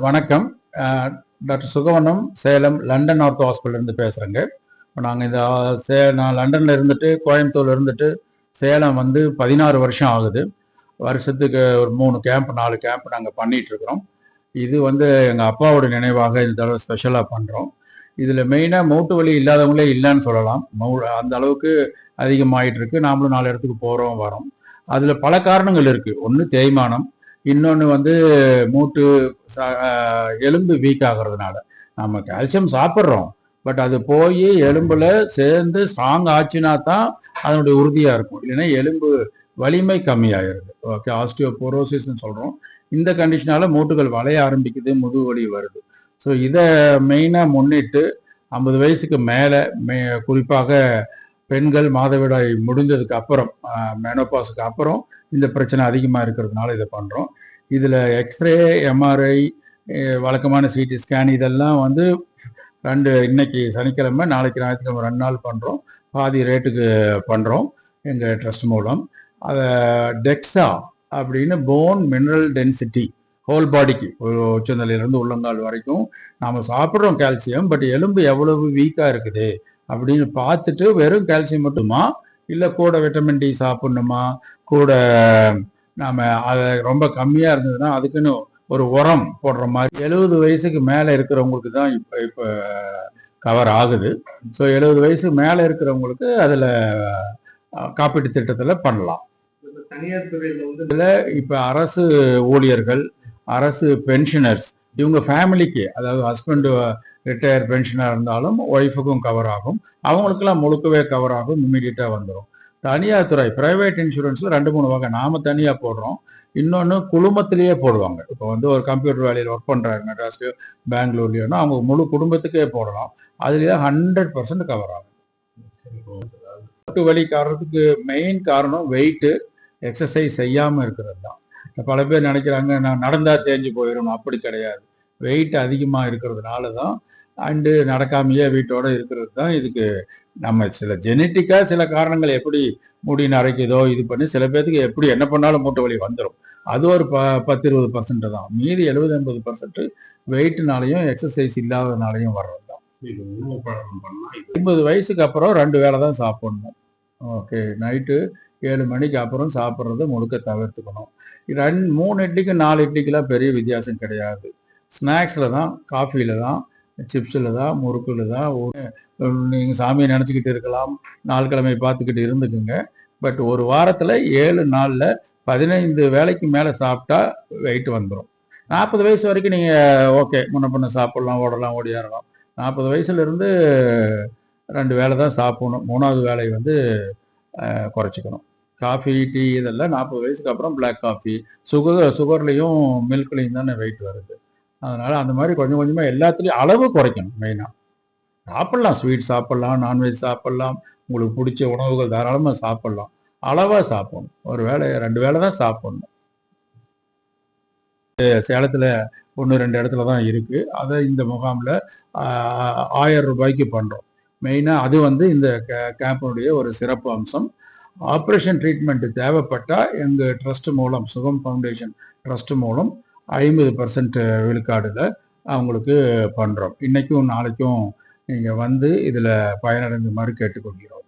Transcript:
வணக்கம். Doctor Sugavanam Salem London North ஹாஸ்பிட்டல்லேருந்து பேசுகிறேங்க இப்போ நாங்கள் இந்த சே நான் லண்டனில் இருந்துட்டு கோயம்புத்தூர்ல இருந்துட்டு சேலம் வந்து பதினாறு வருஷம் ஆகுது. வருஷத்துக்கு ஒரு மூணு கேம்ப் நாலு கேம்ப் நாங்கள் பண்ணிட்டு இருக்கிறோம் இது வந்து எங்கள் அப்பாவோட நினைவாக இந்த தடவை ஸ்பெஷலாக பண்ணுறோம் இதில் மெயினாக மூட்டு வலி இல்லாதவங்களே இல்லைன்னு சொல்லலாம். மௌ- அந்த அளவுக்கு அதிகமாயிட்டு இருக்கு நாமளும் நாலு இடத்துக்கு போகிறோம் வரோம். அதில் பல காரணங்கள் இருக்குது ஒன்று தேய்மானம் இன்னொன்று வந்து மூட்டு எலும்பு வீக் ஆகுறதுனால. நம்ம கால்சியம் சாப்பிட்றோம். பட் அது போய் எலும்பில் சேர்ந்து ஸ்ட்ராங் ஆச்சுன்னா தான் அதனுடைய உறுதியாக இருக்கும். இல்லைன்னா எலும்பு வலிமை கம்மியாயிருது. ஓகே ஆஸ்டியோபோரோசிஸ்னு சொல்கிறோம் இந்த கண்டிஷனால மூட்டுகள் வளைய ஆரம்பிக்குது முதுகு வலி வருது. ஸோ இதை மெயினாக முன்னிட்டு ஐம்பது வயசுக்கு மேலே மே குறிப்பாக பெண்கள் மாதவிடாய் முடிஞ்சதுக்கு அப்புறம் மெனோபாஸுக்கு அப்புறம் இந்த பிரச்சனை அதிகமாக இருக்கிறதுனால இதை பண்ணுறோம் இதில் எக்ஸ்ரே எம்ஆர்ஐ வழக்கமான சிடி ஸ்கேன் இதெல்லாம் வந்து ரெண்டு இன்னைக்கு சனிக்கிழமை நாளைக்கு ஞாயிற்றுக்கிழமை ரெண்டு நாள் பண்ணுறோம் பாதி ரேட்டுக்கு பண்ணுறோம் எங்கள் ட்ரஸ்ட் மூலம். அதை டெக்ஸா அப்படின்னு போன் மினரல் டென்சிட்டி ஹோல் பாடிக்கு ஒரு உச்சந்தலையிலேருந்து உள்ளங்கால் வரைக்கும் நாம் சாப்பிட்றோம் கால்சியம் பட் எலும்பு எவ்வளவு வீக்காக இருக்குது அப்படின்னு பார்த்துட்டு வெறும் கால்சியம் மட்டுமா? இல்லை கூட விட்டமின் டி சாப்பிடணுமா? கூட நாம அதை ரொம்ப கம்மியாக இருந்ததுன்னா அதுக்குன்னு ஒரு உரம் போடுற மாதிரி. எழுபது வயசுக்கு மேலே இருக்கிறவங்களுக்கு தான் இப்போ இப்போ கவர் ஆகுது. ஸோ எழுபது வயசு மேலே இருக்கிறவங்களுக்கு அதில் காப்பீட்டு திட்டத்தில் பண்ணலாம். தனியார் துறையில வந்து இப்போ அரசு ஊழியர்கள் அரசு பென்ஷனர்ஸ் இவங்க ஃபேமிலிக்கு அதாவது ஹஸ்பண்ட் ரிட்டையர் பென்ஷனாக இருந்தாலும் ஒய்ஃபுக்கும் கவர் ஆகும். அவங்களுக்கெல்லாம் முழுக்கவே கவர் ஆகும் இம்மிடியட்டாக வந்துடும் தனியார் துறை பிரைவேட் இன்சூரன்ஸில் ரெண்டு மூணு வகை. நாம தனியாக போடுறோம். இன்னொன்று குழுமத்திலேயே போடுவாங்க. இப்போ வந்து ஒரு கம்ப்யூட்டர் வேலையில் ஒர்க் பண்ணுறாரு மெட்ராஸ்லையோ பெங்களூர்லையோனா அவங்க முழு குடும்பத்துக்கே போடலாம். அதுலேயே ஹண்ட்ரட் பர்சன்ட் கவர் ஆகும். வலி காரணத்துக்கு மெயின் காரணம் வெயிட்டு எக்ஸசைஸ் செய்யாமல் இருக்கிறது தான். பல பேர் நினைக்கிறாங்க நான் நடந்தா தேஞ்சு போயிடும் அப்படி கிடையாது. வெயிட் அதிகமாக இருக்கிறதுனால தான் அண்டு நடக்காமையே வீட்டோட இருக்கிறது தான் இதுக்கு நம்ம சில ஜெனட்டிக்காக சில காரணங்கள் எப்படி முடி நரைக்குதோ இது பண்ணி சில பேர்த்துக்கு எப்படி என்ன பண்ணாலும் மூட்டு வலி வந்துடும் அது ஒரு ப பத்து இருபது பர்சன்ட் தான். மீதி எழுபது எண்பது பர்சன்ட் வெயிட்னாலையும் எக்ஸசைஸ் இல்லாதனாலையும் வர்றது தான் ஐம்பது வயசுக்கு அப்புறம் ரெண்டு வேளை தான் சாப்பிடணும். ஓகே நைட்டு ஏழு மணிக்கு அப்புறம் சாப்பிட்றத முழுக்க தவிர்த்துக்கணும். ரெண்டு மூணு இட்லிக்கு நாலு இட்லிக்கெலாம் பெரிய வித்தியாசம் கிடையாது. ஸ்நாக்ஸில் தான் காஃபியில் தான் சிப்ஸில் தான் முறுக்கில் தான் நீங்கள் சாமியை நினச்சிக்கிட்டு இருக்கலாம் நாள் கிழமை பார்த்துக்கிட்டு இருந்துக்குங்க. பட் ஒரு வாரத்தில் ஏழு நாளில் பதினைந்து வேலைக்கு மேலே சாப்பிட்டா வெயிட் வந்துடும் நாற்பது வயசு வரைக்கும் நீங்கள் ஓகே முன்ன பின்ன சாப்பிட்லாம் ஓடலாம் ஓடியாரலாம். நாற்பது வயசுலேருந்து ரெண்டு வேளை தான் சாப்பிடணும். மூணாவது வேலையை வந்து குறைச்சிக்கணும். காஃபி டீ இதெல்லாம் நாற்பது வயசுக்கு அப்புறம் பிளாக் காஃபி சுகர் சுகர்லேயும் மில்க்லேயும் தானே வெயிட் வருது. அதனால் அந்த மாதிரி கொஞ்சம் கொஞ்சமாக எல்லாத்துலேயும் அளவு குறைக்கணும் மெயினாக சாப்பிட்லாம். ஸ்வீட் சாப்பிட்லாம் நான்வெஜ் சாப்பிட்லாம். உங்களுக்கு பிடிச்ச உணவுகள் தாராளமாக சாப்பிட்லாம். அளவாக சாப்பிடணும். ஒரு வேளை ரெண்டு வேளை தான் சாப்பிடணும். சேலத்தில் ஒன்று ரெண்டு இடத்துல தான் இருக்குது அதை இந்த முகாமில் ஆயிரம் ரூபாய்க்கு பண்ணுறோம் மெயினாக அது வந்து இந்த கேம்பினுடைய ஒரு சிறப்பு அம்சம். ஆப்ரேஷன் ட்ரீட்மெண்ட் தேவைப்பட்டால் எங்கள் ட்ரஸ்ட் மூலம் சுகம் ஃபவுண்டேஷன் ட்ரஸ்ட் மூலம் ஐம்பது பர்சன்ட் விழுக்காடுல அவங்களுக்கு பண்ணுறோம் இன்றைக்கும் நாளைக்கும் நீங்கள் வந்து இதில் பயனடைந்து பயனடைந்துமாறு கேட்டுக்கொள்கிறோம்.